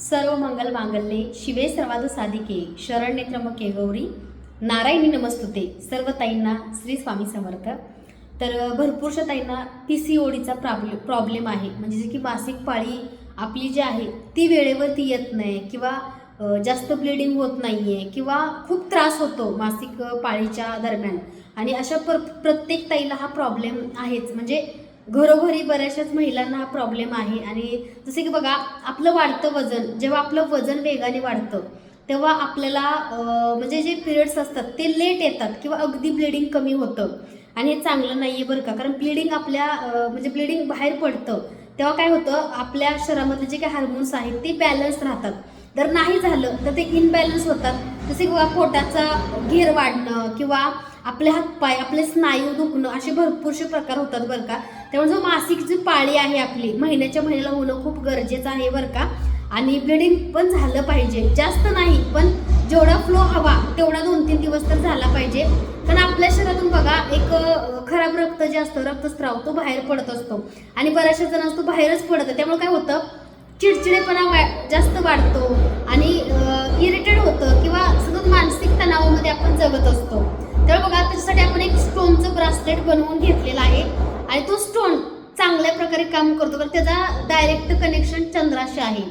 सर्व मंगल मांगल्ये शिवे सर्वाद साधिके शरण्य त्र्यंबके गौरी नारायणी नमस्तुते. सर्व ताईंना श्री स्वामी समर्थ. तर भरपूरशा ताईंना पी सी ओडीचा प्रॉब्लेम प्रॉब्लेम आहे. म्हणजे जे की मासिक पाळी आपली जी आहे ती वेळेवरती येत नाही किंवा जास्त ब्लिडिंग होत नाही आहे किंवा खूप त्रास होतो मासिक पाळीच्या दरम्यान. आणि अशा पर प्रत्येक ताईला हा प्रॉब्लेम आहेच. म्हणजे घरोघरी बऱ्याचशाच महिलांना हा प्रॉब्लेम आहे. आणि जसे की बघा आपलं वाढतं वजन जेव्हा आपलं वजन वेगाने वाढतं तेव्हा आपल्याला म्हणजे जे पिरियड्स असतात ते लेट येतात किंवा अगदी ब्लिडिंग कमी होतं. आणि हे चांगलं नाही आहे बरं का. कारण ब्लिडिंग आपल्या म्हणजे ब्लिडिंग बाहेर पडतं. तेव्हा काय होतं आपल्या शरीरामधले जे काही हार्मोन्स आहेत ते बॅलन्स राहतात. जर नाही झालं तर ते इनबॅलन्स होतात. जसे की पोटाचा घेर वाढणं किंवा आपले हातपाय आपले स्नायू दुखणं असे भरपूरसे प्रकार होतात बरं का. त्यामुळे जो मासिक जी पाळी आहे आपली महिन्याच्या महिन्याला होणं खूप गरजेचं आहे बरं का. आणि ब्लिडिंग पण झालं पाहिजे. जास्त नाही पण जेवढा फ्लो हवा तेवढा दोन तीन दिवस तर झाला पाहिजे. कारण आपल्या शरीरातून बघा एक खराब रक्त जे असतं रक्तस्राव तो बाहेर पडत असतो. आणि बऱ्याचशा जणांना तो बाहेरच पडतं. त्यामुळे काय होतं चिडचिडेपणा वा- जास्त वाढतो. आणि इरिटेड होतं किंवा सतत मानसिक तणावामध्ये आपण जगत असतो. ब्रासलेट बनवून घेतलेला आहे. आणि तो स्टोन चांगल्या प्रकारे काम करतो. कारण त्याचा डायरेक्ट कनेक्शन चंद्राशी आहे.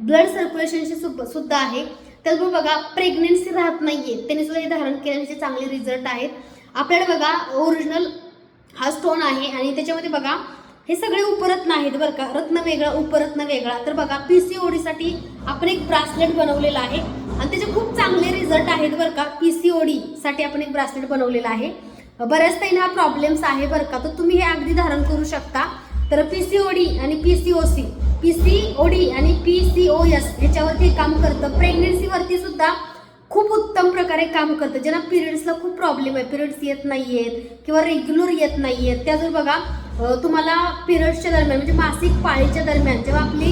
ब्लड सर्क्युलेशनशी सुब- सुद्धा आहे. त्याचबरोबर बघा प्रेग्नेन्सी राहत नाहीये. त्याने सुद्धा हे धारण केल्याचे चांगले रिझल्ट आहेत. आपल्याकडे बघा ओरिजिनल हा स्टोन आहे. आणि त्याच्यामध्ये बघा हे सगळे उपरत्न आहेत बरं का. रत्न वेगळा उपरत्न वेगळा. तर बघा पी सी ओडीसाठी आपण एक ब्रासलेट बनवलेला आहे. आणि त्याचे खूप चांगले रिझल्ट आहेत बरं का. पी सी ओडीसाठी आपण एक ब्रासलेट बनवलेला आहे. बऱ्याच त्यांना प्रॉब्लेम्स आहे बरं का. तर तुम्ही हे अगदी धारण करू शकता. तर पी सी ओडी आणि P C O C P C O D आणि पी सी ओ एस ह्याच्यावरती काम करतं. प्रेग्नेन्सीवरती सुद्धा खूप उत्तम प्रकारे काम करतं. ज्यांना पिरियड्सला खूप प्रॉब्लेम आहे पिरियड्स येत नाही आहेत किंवा रेग्युलर येत नाही आहेत त्याजवर बघा तुम्हाला पिरियड्सच्या दरम्यान म्हणजे मासिक पाळीच्या दरम्यान जेव्हा आपली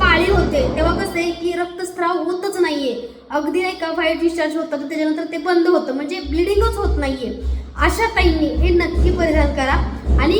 पाळी होते तेव्हा कसं आहे की रक्तस्राव होतच नाहीये. अगदी नाही का व्हाईट डिस्चार्ज होतं तर त्याच्यानंतर ते बंद होतं म्हणजे ब्लिडिंगच होत नाहीये. अशा टाईमनी हे नक्की परिधान करा. आणि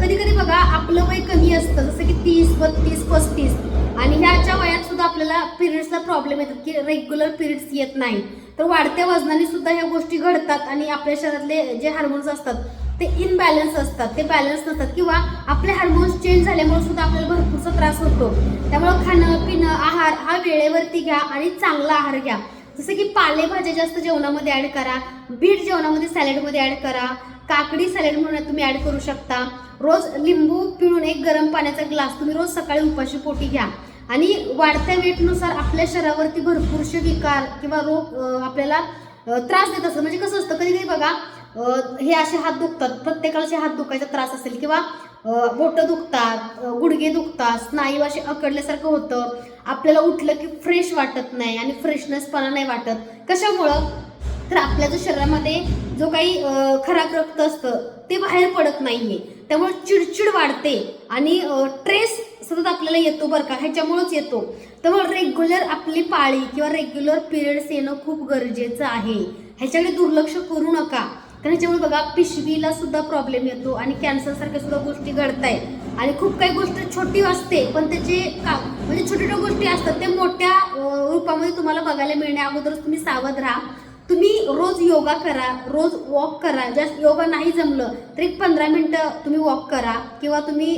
कधी कधी बघा आपलं वय कमी असतं जसं की तीस बत्तीस पस्तीस. आणि ह्याच्या वयात सुद्धा आपल्याला पिरियड्सला प्रॉब्लेम येतात की रेग्युलर पिरियड्स येत नाही. तर वाढत्या वजनाने सुद्धा ह्या गोष्टी घडतात आणि आपल्या शरीरातले जे हार्मोन्स असतात ते इनबॅलन्स असतात. ते बॅलन्स नसतात. किंवा आपले हार्मोन्स चेंज झाल्यामुळे सुद्धा आपल्याला भरपूरसा त्रास होतो. त्यामुळं खाणं पिणं आहार हा वेळेवरती घ्या आणि चांगला आहार घ्या. जसं की पालेभाज्या जास्त जेवणामध्ये ऍड करा. बीट जेवणामध्ये सॅलडमध्ये ऍड करा. काकडी सॅलड म्हणून तुम्ही ऍड करू शकता. रोज लिंबू पिळून एक गरम पाण्याचा ग्लास तुम्ही रोज सकाळी उपाशी पोटी घ्या. आणि वाढत्या वेटनुसार आपल्या शरीरावरती भरपूरसे विकार किंवा रोग आपल्याला त्रास देत असतात. म्हणजे कसं असतं कधी कधी बघा हे असे हात दुखतात. प्रत्येकाला असे हात दुखायचा त्रास असेल किंवा बोटं दुखतात गुडघे दुखतात स्नायू असे अकडल्यासारखं होतं. आपल्याला उठलं की फ्रेश वाटत नाही आणि फ्रेशनेसपणा नाही वाटत. कशामुळं? तर आपल्या जो शरीरामध्ये जो काही खराब रक्त असतं ते बाहेर पडत नाहीये. त्यामुळे चिडचिड वाढते आणि ट्रेस सतत आपल्याला येतो बरं का ह्याच्यामुळेच येतो. त्यामुळे रेग्युलर आपली पाळी किंवा रेग्युलर पिरियड्स येणं खूप गरजेचं आहे. ह्याच्याकडे दुर्लक्ष करू नका. कारण बघा पिशवीला सुद्धा प्रॉब्लेम येतो आणि कॅन्सरसारख्या सुद्धा गोष्टी घडतायत. आणि खूप काही गोष्ट छोटी असते पण त्याचे का म्हणजे छोट्या छोट्या गोष्टी असतात ते मोठ्या रूपामध्ये तुम्हाला बघायला मिळण्या अगोदरच तुम्ही सावध राहा. तुम्ही रोज योगा करा रोज वॉक करा. जस्ट योगा नाही जमलं तर एक पंधरा मिनटं तुम्ही वॉक करा. किंवा तुम्ही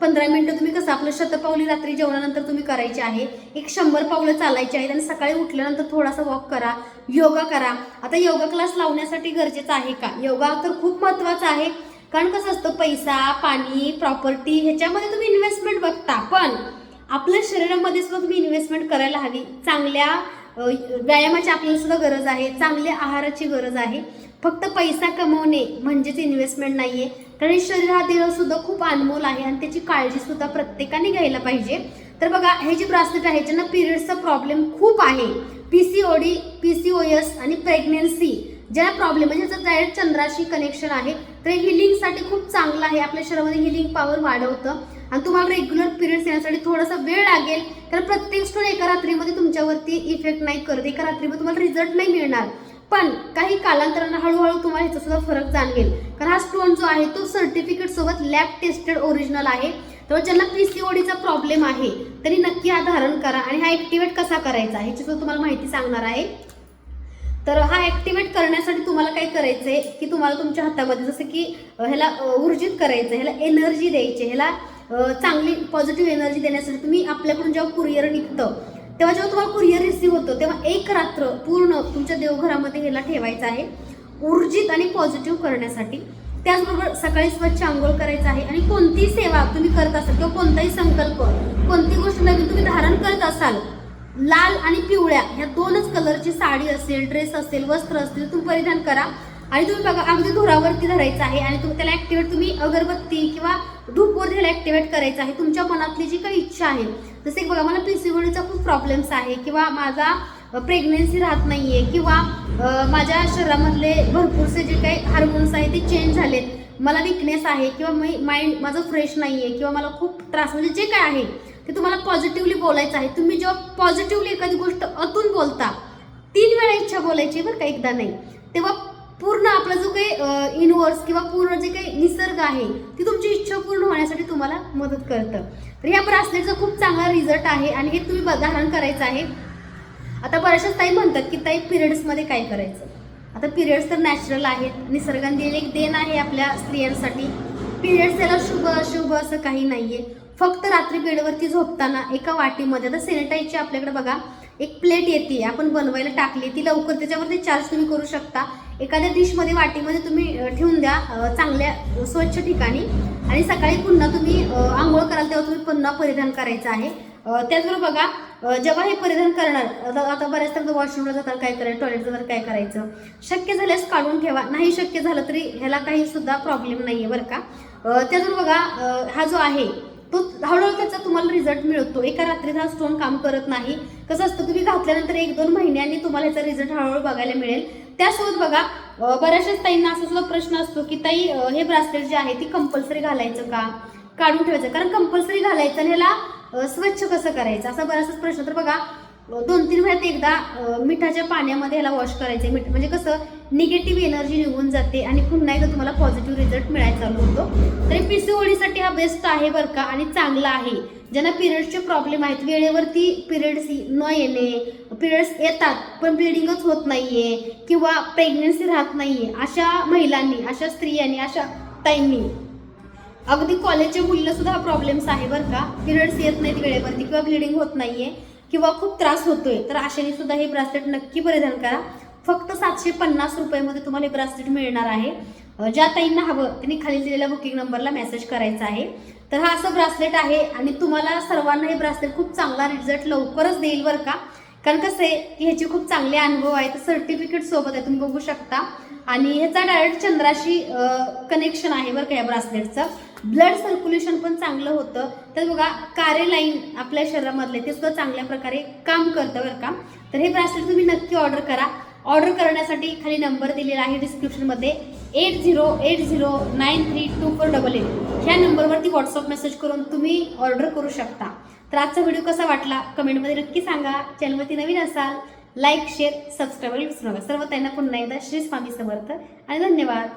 पंधरा मिनटं तुम्ही कसं आपलं शतपावली रात्री जेवणानंतर तुम्ही करायची आहे. एक शंभर पावलं चालायची आहेत आणि सकाळी उठल्यानंतर थोडासा वॉक करा योगा करा. आता योगा क्लास लावण्यासाठी गरजेचं आहे का? योगा तर खूप महत्त्वाचा आहे. कारण कसं असतं पैसा पाणी प्रॉपर्टी ह्याच्यामध्ये तुम्ही इन्व्हेस्टमेंट बघता. पण आपल्या शरीरामध्ये सुद्धा तुम्ही इन्व्हेस्टमेंट करायला हवी. चांगल्या व्यायामाची आपल्याला सुद्धा गरज आहे चांगल्या आहाराची गरज आहे. फक्त पैसा कमवणे म्हणजेच इन्व्हेस्टमेंट नाहीये. कारण शरीर हा सुद्धा खूप अनमोल आहे आणि त्याची काळजी सुद्धा प्रत्येकाने घ्यायला पाहिजे. तर बघा हे जे ब्रासलेट आहे ज्यांना पिरियड्सचा प्रॉब्लेम खूप आहे P C O D P C O S आणि प्रेग्नेन्सी ज्याला प्रॉब्लेम म्हणजे ज्याचं डायरेक्ट चंद्राशी कनेक्शन आहे तर हिलिंगसाठी खूप चांगलं आहे. आपल्या शरीरामध्ये हिलिंग पॉवर वाढवतं. आणि तुम्हाला रेग्युलर पिरियड्स येण्यासाठी थोडासा वेळ लागेल. तर प्रत्येक स्टोन एका रात्रीमध्ये तुमच्यावरती इफेक्ट नाही करत. एका रात्रीमध्ये तुम्हाला रिझल्ट नाही मिळणार. पण काही कालांतरानं हळूहळू तुम्हाला ह्याचा सुद्धा फरक जाणवेल. कारण हा स्टोन जो आहे तो सर्टिफिकेट सोबत लॅब टेस्टेड ओरिजिनल आहे. तेव्हा ज्यांना पीसीओडीचा प्रॉब्लेम आहे तरी नक्की हा धारण करा आणि हा ऍक्टिवेट कसा करायचा ह्याची सुद्धा तुम्हाला माहिती सांगणार आहे. तर हा ऍक्टिवेट करण्यासाठी तुम्हाला काय करायचं आहे की तुम्हाला तुमच्या हातामध्ये जसं की ह्याला ऊर्जित करायचं ह्याला एनर्जी द्यायची ह्याला चांगली पॉझिटिव्ह एनर्जी देण्यासाठी तुम्ही आपल्याकडून जेव्हा कुरिअर निघतं तेव्हा जेव्हा तुम्हाला कुरिअर रिसीव्ह होतं तेव्हा एक रात्र पूर्ण तुमच्या देवघरामध्ये ह्याला ठेवायचं आहे ऊर्जित आणि पॉझिटिव्ह करण्यासाठी. त्याचबरोबर सकाळी स्वच्छ आंघोळ करायचं आहे आणि कोणतीही सेवा तुम्ही करत असाल किंवा कोणताही संकल्प कोणती गोष्ट नवीन तुम्ही धारण करत असाल लाल आणि पिवळ्या ह्या दोनच कलरची साडी असेल ड्रेस असेल वस्त्र असतील तुम्ही परिधान करा. आणि तुम्ही बघा अगदी धुरावरती धरायचं आहे आणि तुम्ही त्याला ऍक्टिवेट तुम्ही अगरबत्ती किंवा धूपवर त्याला ऍक्टिवेट करायचं आहे तुमच्या मनातली जी काही इच्छा आहे. जसे बघा मला पीसीओडीचा खूप प्रॉब्लेम्स आहे किंवा माझा प्रेग्नेन्सी राहत नाही आहे किंवा माझ्या शरीरामधले भरपूरसे जे काही हार्मोन्स आहेत ते चेंज झालेत. मला विकनेस आहे किंवा मी माइंड माझं फ्रेश नाही आहे किंवा मला खूप त्रास म्हणजे जे काय आहे ते तुम्हाला पॉझिटिव्हली बोलायचं आहे. तुम्ही जेव्हा पॉझिटिव्हली एखादी गोष्ट अतून बोलता तीन वेळा इच्छा बोलायची बरं का एकदा नाही. तेव्हा पूर्ण आपला जो काही युनिवर्स किंवा पूर्ण जे काही निसर्ग आहे ती तुमची इच्छा पूर्ण होण्यासाठी तुम्हाला मदत करतं. तर ह्या ब्रासलेटचा खूप चांगला रिझल्ट आहे आणि हे तुम्ही ब- धारण करायचं आहे. आता बऱ्याचशाच ताई म्हणतात की ताई पिरियड्समध्ये काय करायचं? आता पिरियड्स तर नॅचरल आहेत. निसर्गाने दिलेली एक देण आहे आपल्या स्त्रियांसाठी. पिरियड्स त्याला शुभ अशुभ असं काही नाही आहे फक्त रात्री बेडवरती झोपताना एका वाटीमध्ये आता सॅनिटाईजची आपल्याकडे बघा एक प्लेट येते आपण बनवायला टाकली ती लवकर त्याच्यावरती चार्ज तुम्ही करू शकता. एखाद्या डिशमध्ये वाटीमध्ये तुम्ही ठेवून द्या चांगल्या स्वच्छ ठिकाणी. आणि सकाळी पुन्हा तुम्ही आंघोळ कराल तेव्हा तुम्ही पुन्हा परिधान करायचं आहे. त्याचबरोबर बघा जेव्हा हे परिधान करणार आता बऱ्याच बऱ्याचदा वॉशरूमला जाताना काय करायचं टॉयलेट जाताना काय करायचं? शक्य झाल्यास काढून ठेवा. नाही शक्य झालं तरी ह्याला काही सुद्धा प्रॉब्लेम नाही आहे बरं का. त्याचबरोबर बघा हा जो आहे तो हळूहळू त्याचा तुम्हाला रिझल्ट मिळतो. एका रात्रीत हा स्टोन काम करत नाही. कसं असतं तुम्ही घातल्यानंतर एक दोन महिन्यांनी तुम्हाला याचा रिझल्ट हळूहळू बघायला मिळेल. त्यासोबत बघा बऱ्याचशाच ताईंना असा सुद्धा प्रश्न असतो की ताई हे ब्रासलेट जे आहे ती कंपल्सरी घालायचं का? काढून ठेवायचं? कारण कंपल्सरी घालायचं आणि ह्याला स्वच्छ कसं करायचं? असा बराचसाच प्रश्न. तर बघा दोन तीन वेळात एकदा मिठाच्या पाण्यामध्ये ह्याला वॉश करायचं. मीठ म्हणजे कसं निगेटिव्ह एनर्जी निघून जाते आणि पुन्हा एकदा तुम्हाला पॉझिटिव्ह रिझल्ट मिळायला चालू होतो. तरी पीसीओडीसाठी हा बेस्ट आहे बरं का? आणि चांगला आहे. ज्यांना पिरियड्सचे प्रॉब्लेम आहेत वेळेवरती पिरियड्स न येणे पिरियड्स येतात पण ब्लिडिंगच होत नाहीये किंवा प्रेग्नन्सी राहत नाहीये अशा महिलांनी अशा स्त्रियांनी अशा ताईंनी. अगदी कॉलेजच्या मुलीला सुद्धा हा प्रॉब्लेम्स आहे बरं का. पिरियड्स येत नाहीत वेळेवरती किंवा ब्लिडिंग होत नाहीये किंवा खूप त्रास होतोय. तर अशाने सुद्धा हे ब्रासलेट नक्की परिधान करा. फक्त सातशे पन्नास रुपयामध्ये तुम्हाला हे ब्रासलेट मिळणार आहे. ज्या ताईंना हवं त्यांनी खाली दिलेल्या बुकिंग नंबरला मेसेज करायचा आहे. तर हा असं ब्रासलेट आहे आणि तुम्हाला सर्वांना हे ब्रासलेट खूप चांगला रिझल्ट लवकरच देईल बरं का. कारण कसं आहे की ह्याचे खूप चांगले अनुभव आहेत. सर्टिफिकेट सोबत आहे तुम्ही बघू शकता. आणि ह्याचा डायरेक्ट चंद्राशी कनेक्शन आहे बरं का या ब्रासलेटचं ब्लड सर्क्युलेशन पण चांगलं होतं. तर बघा कारे लाईन आपल्या शरीरामधले ते सुद्धा चांगल्या प्रकारे काम करतं बरं का. तर हे ब्रासलेट तुम्ही नक्की ऑर्डर करा. ऑर्डर करण्यासाठी खाली नंबर दिलेला आहे डिस्क्रिप्शनमध्ये eight zero eight zero nine three two four double eight ह्या नंबरवरती व्हॉट्सअप मेसेज करून तुम्ही ऑर्डर करू शकता. तर आजचा व्हिडिओ कसा वाटला कमेंटमध्ये नक्की सांगा. चॅनलवरती नवीन असाल लाईक शेअर सबस्क्राईब विसरू नका. सर्व त्यांना पुन्हा एकदा श्री स्वामी समर्थ आणि धन्यवाद.